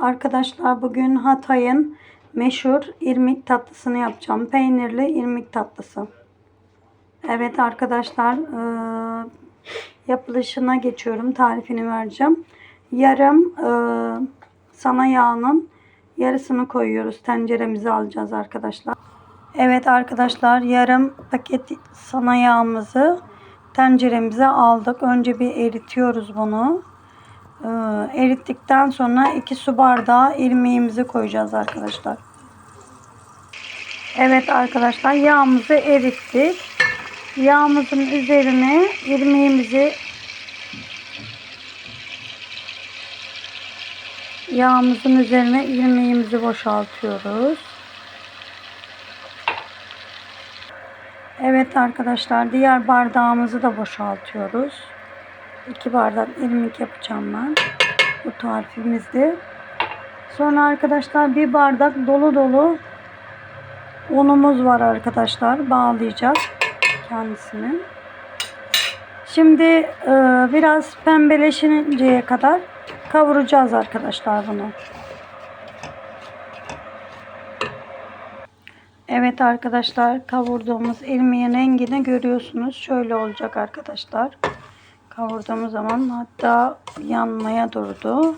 Arkadaşlar bugün Hatay'ın meşhur irmik tatlısını yapacağım. Peynirli irmik tatlısı. Evet arkadaşlar eee, yapılışına geçiyorum. Tarifini vereceğim. Yarım eee, sana yağının yarısını koyuyoruz. Tenceremize alacağız arkadaşlar. Evet arkadaşlar yarım paket sana yağımızı tenceremize aldık. Önce bir eritiyoruz bunu. Ee, erittikten sonra 2 su bardağı irmiğimizi koyacağız arkadaşlar. Evet arkadaşlar yağımızı erittik. Yağımızın üzerine irmiğimizi yağımızın üzerine irmiğimizi boşaltıyoruz. Evet arkadaşlar diğer bardağımızı da boşaltıyoruz. 2 bardak irmik yapacağım ben. Bu tarifimizde. Sonra arkadaşlar bir bardak dolu dolu unumuz var arkadaşlar. Bağlayacağız kendisini. Şimdi e, biraz pembeleşinceye kadar kavuracağız arkadaşlar bunu. Evet arkadaşlar kavurduğumuz irmiğin rengini görüyorsunuz. Şöyle olacak arkadaşlar. Kavurduğumuz zaman hatta yanmaya durdu.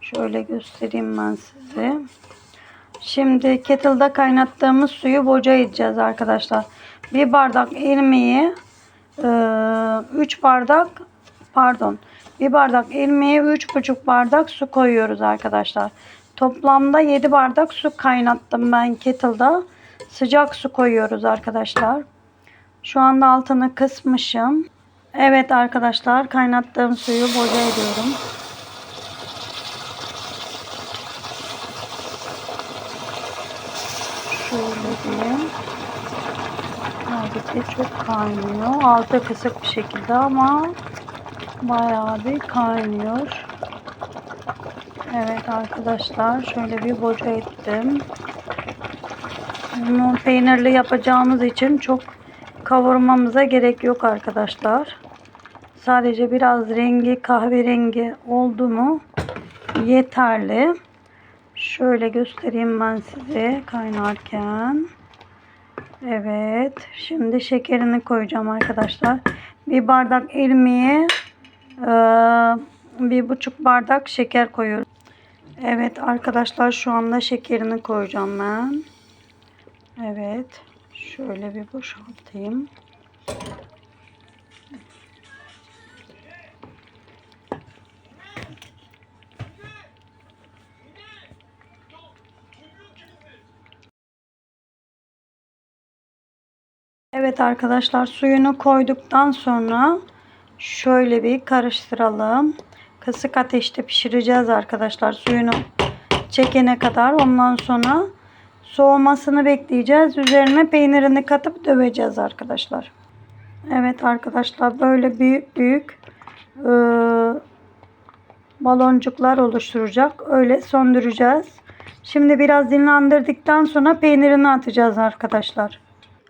Şöyle göstereyim ben size. Şimdi kettle'da kaynattığımız suyu boca edeceğiz arkadaşlar. Bir bardak irmiği 3 bardak pardon bir bardak irmiğe 3,5 bardak su koyuyoruz arkadaşlar. Toplamda 7 bardak su kaynattım ben kettle'da. Sıcak su koyuyoruz arkadaşlar. Şu anda altını kısmışım. Evet arkadaşlar kaynattığım suyu boca ediyorum. Şöyle diyeyim. Neredeyse çok kaynıyor. Altı kısık bir şekilde ama bayağı bir kaynıyor. Evet arkadaşlar şöyle bir boca ettim. Bunu peynirli yapacağımız için çok kavurmamıza gerek yok arkadaşlar. Sadece biraz rengi kahverengi oldu mu yeterli. Şöyle göstereyim ben size kaynarken. Evet. Şimdi şekerini koyacağım arkadaşlar. Bir bardak irmiğe bir buçuk bardak şeker koyuyorum. Evet arkadaşlar şu anda şekerini koyacağım ben. Evet. Şöyle bir boşaltayım. Evet arkadaşlar suyunu koyduktan sonra şöyle bir karıştıralım. Kısık ateşte pişireceğiz arkadaşlar suyunu çekene kadar. Ondan sonra soğumasını bekleyeceğiz. Üzerine peynirini katıp döveceğiz arkadaşlar. Evet arkadaşlar böyle büyük büyük e, baloncuklar oluşturacak. Öyle söndüreceğiz. Şimdi biraz dinlendirdikten sonra peynirini atacağız arkadaşlar.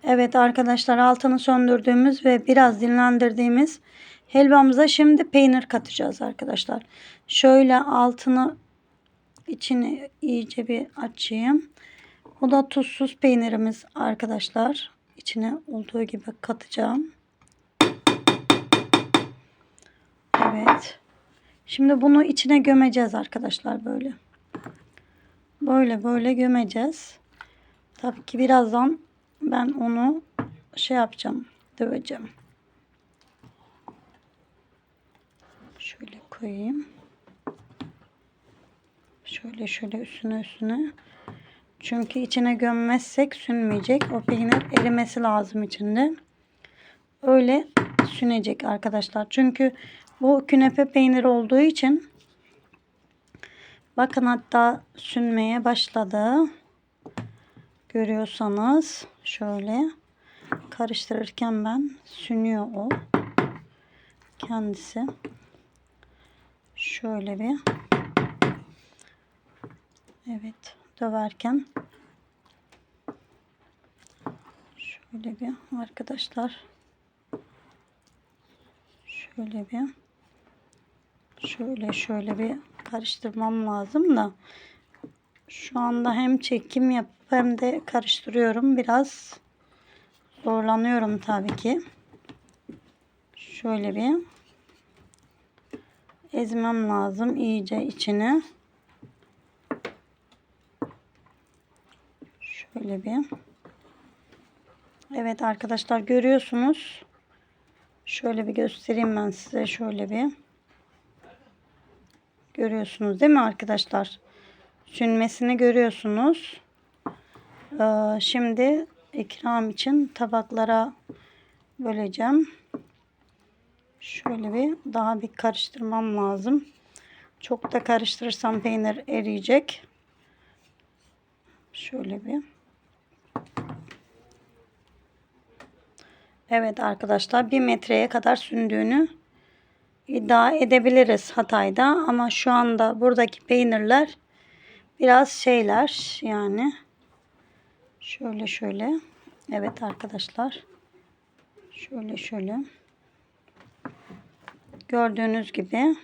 Evet arkadaşlar altını söndürdüğümüz ve biraz dinlendirdiğimiz helvamıza şimdi peynir katacağız arkadaşlar. Şöyle altını içini iyice bir açayım. Bu da tuzsuz peynirimiz arkadaşlar. İçine olduğu gibi katacağım. Evet. Şimdi bunu içine gömeceğiz arkadaşlar böyle. Böyle böyle gömeceğiz. Tabii ki birazdan ben onu şey yapacağım. Döveceğim. Şöyle koyayım. Şöyle şöyle üstüne üstüne. Çünkü içine gömmezsek sünmeyecek. O peynir erimesi lazım içinde. Öyle sünecek arkadaşlar. Çünkü bu künefe peynir olduğu için bakın hatta sünmeye başladı. Görüyorsanız şöyle karıştırırken ben sünüyor o kendisi. Şöyle bir evet döverken şöyle bir arkadaşlar şöyle bir şöyle şöyle bir karıştırmam lazım da şu anda hem çekim yapıp hem de karıştırıyorum. Biraz zorlanıyorum tabii ki. Şöyle bir ezmem lazım iyice içini. Şöyle bir. Evet arkadaşlar görüyorsunuz. Şöyle bir göstereyim ben size şöyle bir. Görüyorsunuz değil mi arkadaşlar? Sünmesini görüyorsunuz. Ee, şimdi ikram için tabaklara böleceğim. Şöyle bir daha bir karıştırmam lazım. Çok da karıştırırsam peynir eriyecek. Şöyle bir. Evet arkadaşlar bir metreye kadar sündüğünü iddia edebiliriz Hatay'da. Ama şu anda buradaki peynirler biraz şeyler yani şöyle şöyle. Evet arkadaşlar şöyle şöyle. Gördüğünüz gibi